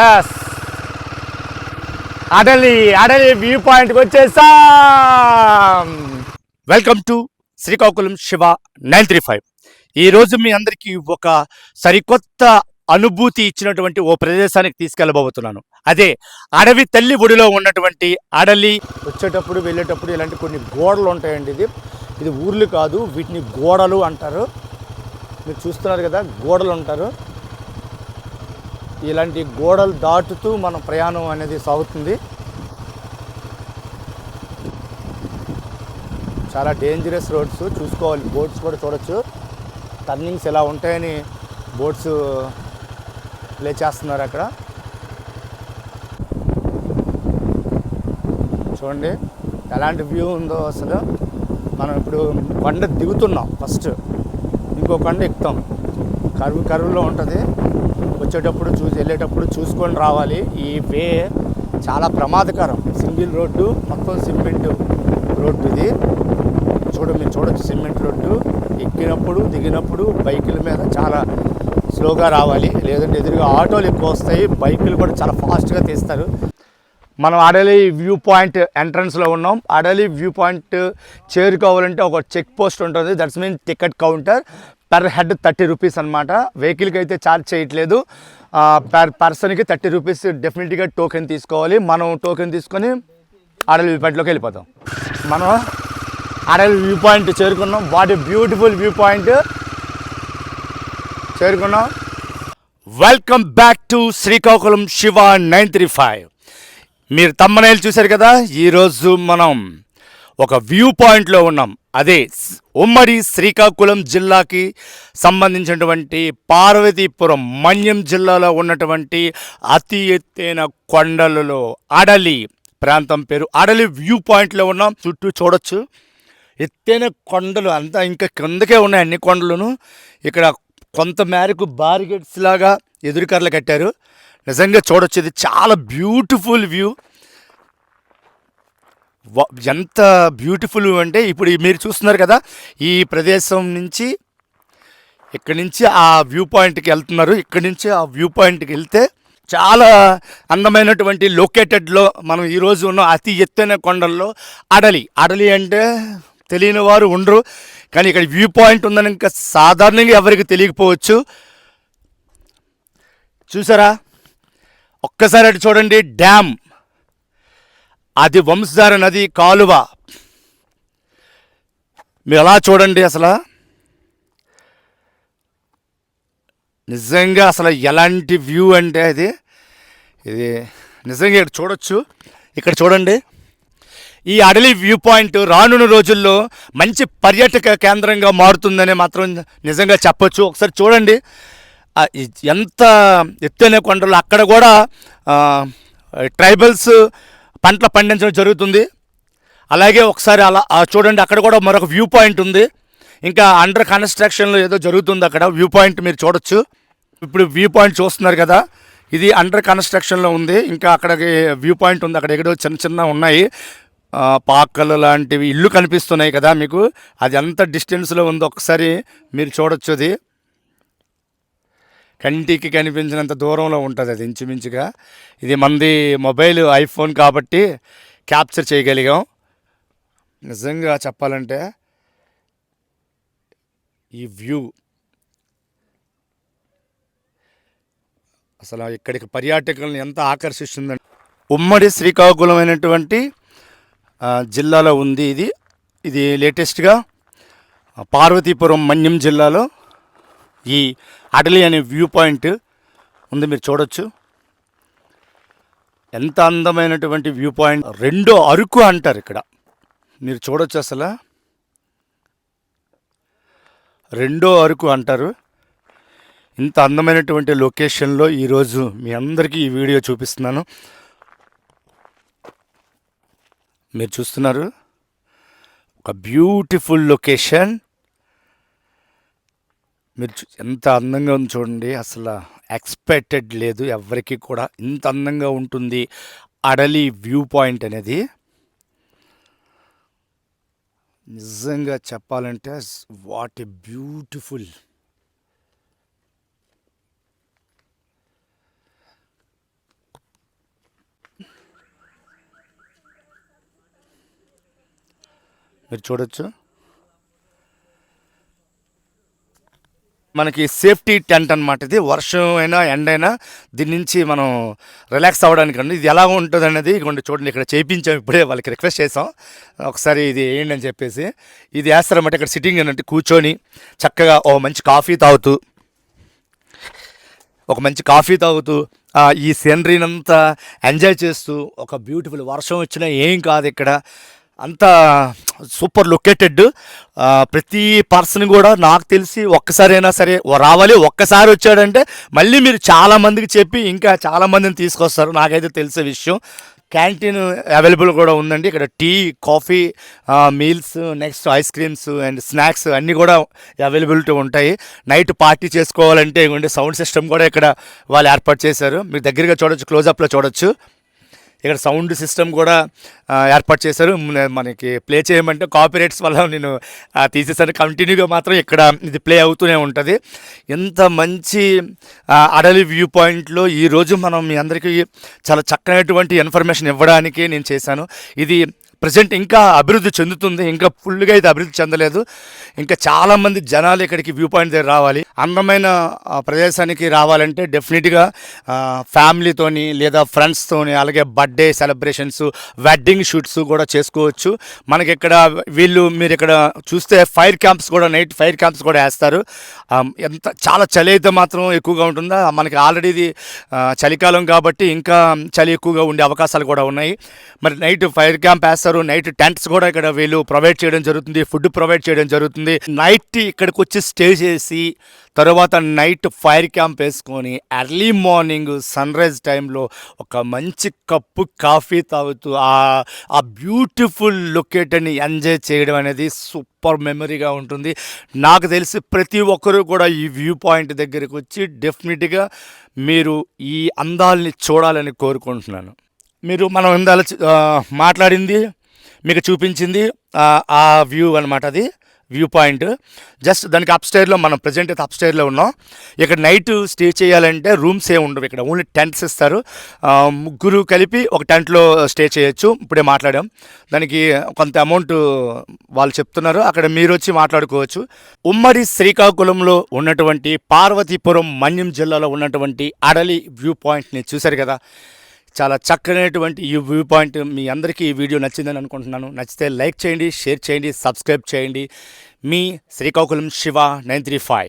Yes Adali Adali view పాయింట్కి వచ్చేసా. Welcome to Srikakulam Shiva nine three five. ఈరోజు మీ అందరికీ ఒక సరికొత్త అనుభూతి ఇచ్చినటువంటి ఓ ప్రదేశానికి తీసుకెళ్ళబోతున్నాను. అదే అడవి తల్లి ఒడిలో ఉన్నటువంటి అడలి వచ్చేటప్పుడు వెళ్ళేటప్పుడు ఇలాంటి కొన్ని గోడలు ఉంటాయండి ఇది. ఇది ఊర్లు కాదు వీటిని గోడలు అంటారు. మీరు చూస్తున్నారు కదా గోడలు అంటారు. ఇలాంటి గోడలు దాటుతూ మన ప్రయాణం అనేది సాగుతుంది. చాలా డేంజరస్ రోడ్స్ చూసుకోవాలి. బోట్స్ కూడా చూడొచ్చు. టర్నింగ్స్ ఎలా ఉంటాయని బోట్స్ ప్లే చేస్తున్నారు అక్కడ. చూడండి ఎలాంటి వ్యూ ఉందో అసలు. మనం ఇప్పుడు కొండ దిగుతున్నాం ఫస్ట్ ఇంకో కొండ ఎక్కుతాం. కరువు కరువులో ఉంటుంది. వచ్చేటప్పుడు చూసి వెళ్ళేటప్పుడు చూసుకొని రావాలి. ఈ వే చాలా ప్రమాదకరం. సింగిల్ రోడ్డు మొత్తం సిమెంట్ రోడ్డు ఇది. చూడ మీరు చూడొచ్చు సిమెంట్ రోడ్డు. ఎక్కినప్పుడు దిగినప్పుడు బైకుల మీద చాలా స్లోగా రావాలి. లేదంటే ఎదురుగా ఆటోలు ఎక్కువ వస్తాయి. బైకులు కూడా చాలా ఫాస్ట్గా తీస్తారు. మనం అడలి వ్యూ పాయింట్ ఎంట్రన్స్లో ఉన్నాం. అడలి వ్యూ పాయింట్ చేరుకోవాలంటే ఒక చెక్ పోస్ట్ ఉంటుంది. That's mean ticket counter per head thirty rupees అనమాట వెహికల్కి అయితే ఛార్జ్ చేయట్లేదు. పర్ పర్సన్కి థర్టీ రూపీస్ డెఫినెట్గా టోకెన్ తీసుకోవాలి. మనం టోకెన్ తీసుకొని అడలి వ్యూ పాయింట్లోకి వెళ్ళిపోతాం. మనం అడలి వ్యూ పాయింట్ చేరుకున్నాం. వాట్ బ్యూటిఫుల్ వ్యూ పాయింట్ చేరుకున్నాం. Welcome back to Srikakulam Shiva nine three five మీరు తమ్మనేలు చూశారు కదా? ఈరోజు మనం ఒక వ్యూ పాయింట్లో ఉన్నాం. అదే ఉమ్మడి శ్రీకాకుళం జిల్లాకి సంబంధించినటువంటి పార్వతీపురం మన్యం జిల్లాలో ఉన్నటువంటి అతి ఎత్తైన కొండలలో అడలి ప్రాంతం పేరు. అడలి వ్యూ పాయింట్లో ఉన్నాం. చుట్టూ చూడొచ్చు. ఎత్తైన కొండలు అంతా ఇంకా కిందకే ఉన్నాయి అన్ని కొండలను. ఇక్కడ కొంత మేరకు బారిగేట్స్ లాగా ఎదురుకర్రలు కట్టారు. నిజంగా చూడొచ్చు ఇది చాలా బ్యూటిఫుల్ వ్యూ. ఎంత బ్యూటిఫుల్ అంటే ఇప్పుడు మీరు చూస్తున్నారు కదా ఈ ప్రదేశం నుంచి ఇక్కడి నుంచి ఆ వ్యూ పాయింట్కి వెళ్తున్నారు. ఇక్కడి నుంచి ఆ వ్యూ పాయింట్కి వెళ్తే చాలా అందమైనటువంటి లొకేటెడ్లో మనం ఈరోజు ఉన్న అతి ఎత్తైన కొండల్లో అడలి. అడలి అంటే తెలియని వారు ఉండరు. కానీ ఇక్కడ వ్యూ పాయింట్ ఉందని ఇంకా సాధారణంగా ఎవరికి తెలియకపోవచ్చు. చూసారా? ఒక్కసారి అటు చూడండి డ్యామ్. అది వంశధార నది కాలువ. మీరు ఎలా చూడండి అసలు? నిజంగా అసలు ఎలాంటి వ్యూ అంటే అది? ఇది నిజంగా ఇక్కడ చూడొచ్చు. ఇక్కడ చూడండి. ఈ అడలి వ్యూ పాయింట్ రానున్న రోజుల్లో మంచి పర్యాటక కేంద్రంగా మారుతుందని మాత్రం నిజంగా చెప్పొచ్చు. ఒకసారి చూడండి. ఎంత ఎత్తైన కొండలు అక్కడ కూడా ట్రైబల్స్ పంటలు పండించడం జరుగుతుంది. అలాగే ఒకసారి అలా చూడండి అక్కడ కూడా మరొక వ్యూ పాయింట్ ఉంది. ఇంకా అండర్ కన్స్ట్రక్షన్లో ఏదో జరుగుతుంది అక్కడ వ్యూ పాయింట్ మీరు చూడొచ్చు. ఇప్పుడు వ్యూ పాయింట్ చూస్తున్నారు కదా ఇది అండర్ కన్స్ట్రక్షన్లో ఉంది. ఇంకా అక్కడికి వ్యూ పాయింట్ ఉంది అక్కడ ఎక్కడో చిన్న చిన్న ఉన్నాయి. పాకలు లాంటివి ఇల్లు కనిపిస్తున్నాయి కదా మీకు. అది ఎంత డిస్టెన్స్లో ఉందో ఒకసారి మీరు చూడొచ్చు అది. కంటికి కనిపించినంత దూరంలో ఉంటుంది అది ఇంచుమించుగా. ఇది మంది మొబైల్ ఐఫోన్ కాబట్టి క్యాప్చర్ చేయగలిగాం. నిజంగా చెప్పాలంటే ఈ వ్యూ అసలు ఇక్కడికి పర్యాటకులను ఎంత ఆకర్షిస్తుందంటే ఉమ్మడి శ్రీకాకుళమైనటువంటి జిల్లాలో ఉంది ఇది. ఇది లేటెస్ట్గా పార్వతీపురం మన్యం జిల్లాలో ఈ అటలీ అనే వ్యూ పాయింట్ ఉంది మీరు చూడొచ్చు. ఎంత అందమైనటువంటి వ్యూ పాయింట్? రెండో అరుకు అంటారు ఇక్కడ. మీరు చూడొచ్చు అసలు. రెండో అరుకు అంటారు. ఇంత అందమైనటువంటి లొకేషన్లో ఈరోజు మీ అందరికీ ఈ వీడియో చూపిస్తున్నాను. మీరు చూస్తున్నారు. ఒక బ్యూటిఫుల్ లొకేషన్. మీరు ఎంత అందంగా ఉంది చూడండి. అసలు ఎక్స్పెక్టెడ్ లేదు. ఎవరికి కూడా ఇంత అందంగా ఉంటుంది. అడలి వ్యూ పాయింట్ అనేది. నిజంగా చెప్పాలంటే వాట్ ఎ బ్యూటిఫుల్ మీరు చూడొచ్చు. మనకి సేఫ్టీ టెంట్ అనమాట ఇది. వర్షం అయినా ఎండ అయినా దీని నుంచి మనం రిలాక్స్ అవ్వడానికి అండి ఇది ఎలా ఉంటుంది అనేది ఇదిగోండి చూడండి. ఇక్కడ చేయించాం ఇప్పుడే వాళ్ళకి రిక్వెస్ట్ చేసాం ఒకసారి ఇది వేయండి అని చెప్పేసి. ఇది వేస్తారన్నమాట ఇక్కడ సిట్టింగ్ అన్నట్టు కూర్చొని చక్కగా ఓ మంచి కాఫీ తాగుతూ ఒక మంచి కాఫీ తాగుతూ ఈ సీనరీని అంతా ఎంజాయ్ చేస్తూ ఒక బ్యూటిఫుల్ వర్షం వచ్చినా ఏం కాదు ఇక్కడ. అంతా సూపర్ లొకేటెడ్. ప్రతి పర్సన్ కూడా నాకు తెలిసి ఒక్కసారైనా సరే రావాలి ఒక్కసారి వచ్చాడంటే మళ్ళీ మీరు చాలా మందికి చెప్పి ఇంకా చాలామందిని తీసుకొస్తారు. నాకైతే తెలిసే విషయం. క్యాంటీన్ అవైలబుల్ కూడా ఉందండి. ఇక్కడ tea coffee meals next ice creams and snacks అన్నీ కూడా అవైలబిలిటీ ఉంటాయి. నైట్ పార్టీ చేసుకోవాలంటే ఇవ్వండి సౌండ్ సిస్టమ్ కూడా ఇక్కడ వాళ్ళు ఏర్పాటు చేశారు. మీరు దగ్గరగా చూడొచ్చు క్లోజప్లో చూడొచ్చు. ఇక్కడ సౌండ్ సిస్టమ్ కూడా ఏర్పాటు చేశారు. మనకి ప్లే చేయమంటే కాపీరేట్స్ వల్ల నేను తీసేసాను. కంటిన్యూగా మాత్రం ఇక్కడ ఇది ప్లే అవుతూనే ఉంటుంది. ఎంత మంచి అడవి అడలి వ్యూ పాయింట్లో ఈరోజు మనం మీ అందరికీ చాలా చక్కనటువంటి ఇన్ఫర్మేషన్ ఇవ్వడానికి నేను చేశాను. ఇది ప్రజెంట్ ఇంకా అభివృద్ధి చెందుతుంది. ఇంకా ఫుల్గా అయితే అభివృద్ధి చెందలేదు. ఇంకా చాలామంది జనాలు ఇక్కడికి వ్యూ పాయింట్ దగ్గర రావాలి. అందమైన ప్రదేశానికి రావాలంటే డెఫినెట్గా ఫ్యామిలీతోని లేదా ఫ్రెండ్స్తోని అలాగే బర్త్డే సెలబ్రేషన్స్ వెడ్డింగ్ షూట్స్ కూడా చేసుకోవచ్చు. మనకి ఇక్కడ వీళ్ళు మీరు ఇక్కడ చూస్తే ఫైర్ క్యాంప్స్ కూడా నైట్ ఫైర్ క్యాంప్స్ కూడా వేస్తారు. ఎంత చాలా చలి అయితే మాత్రం ఎక్కువగా ఉంటుందా? మనకి ఆల్రెడీ ఇది చలికాలం కాబట్టి ఇంకా చలి ఎక్కువగా ఉండే అవకాశాలు కూడా ఉన్నాయి. మరి నైట్ ఫైర్ క్యాంప్ వేస్తారు నైట్ టెంట్స్ కూడా ఇక్కడ వీళ్ళు ప్రొవైడ్ చేయడం జరుగుతుంది. ఫుడ్ ప్రొవైడ్ చేయడం జరుగుతుంది. నైట్ ఇక్కడికి వచ్చి స్టే చేసి తర్వాత నైట్ ఫైర్ క్యాంప్ వేసుకొని ఎర్లీ మార్నింగ్ సన్ రైజ్ టైంలో ఒక మంచి కప్పు కాఫీ తాగుతూ ఆ బ్యూటిఫుల్ లొకేటర్ని ఎంజాయ్ చేయడం అనేది సూపర్ మెమరీగా ఉంటుంది. నాకు తెలిసి ప్రతి ఒక్కరూ కూడా ఈ వ్యూ పాయింట్ దగ్గరికి వచ్చి డెఫినెట్గా మీరు ఈ అందాల్ని చూడాలని కోరుకుంటున్నాను. మీరు మనం ఇందాల మాట్లాడింది మీకు చూపించింది ఆ, వ్యూ అనమాట అది వ్యూ పాయింట్. జస్ట్ దానికి అప్ స్టైర్లో మనం ప్రజెంట్ అయితే అప్ స్టైర్లో ఉన్నాం. ఇక్కడ నైట్ స్టే చేయాలంటే రూమ్స్ ఏ ఉండవు ఇక్కడ ఓన్లీ టెంట్స్ ఇస్తారు. ముగ్గురు కలిపి ఒక టెంట్లో స్టే చేయొచ్చు ఇప్పుడే మాట్లాడాం. దానికి కొంత అమౌంట్ వాళ్ళు చెప్తున్నారు అక్కడ మీరు వచ్చి మాట్లాడుకోవచ్చు. ఉమ్మడి శ్రీకాకుళంలో ఉన్నటువంటి పార్వతీపురం మన్యం జిల్లాలో ఉన్నటువంటి అడలి వ్యూ పాయింట్ని చూశారు కదా. చాలా చక్కనటువంటి ఈ వ్యూ పాయింట్. మీ అందరికీ ఈ వీడియో నచ్చిందని అనుకుంటున్నాను. నచ్చితే లైక్ చేయండి షేర్ చేయండి సబ్స్క్రైబ్ చేయండి. మీ Srikakulam Shiva nine three five.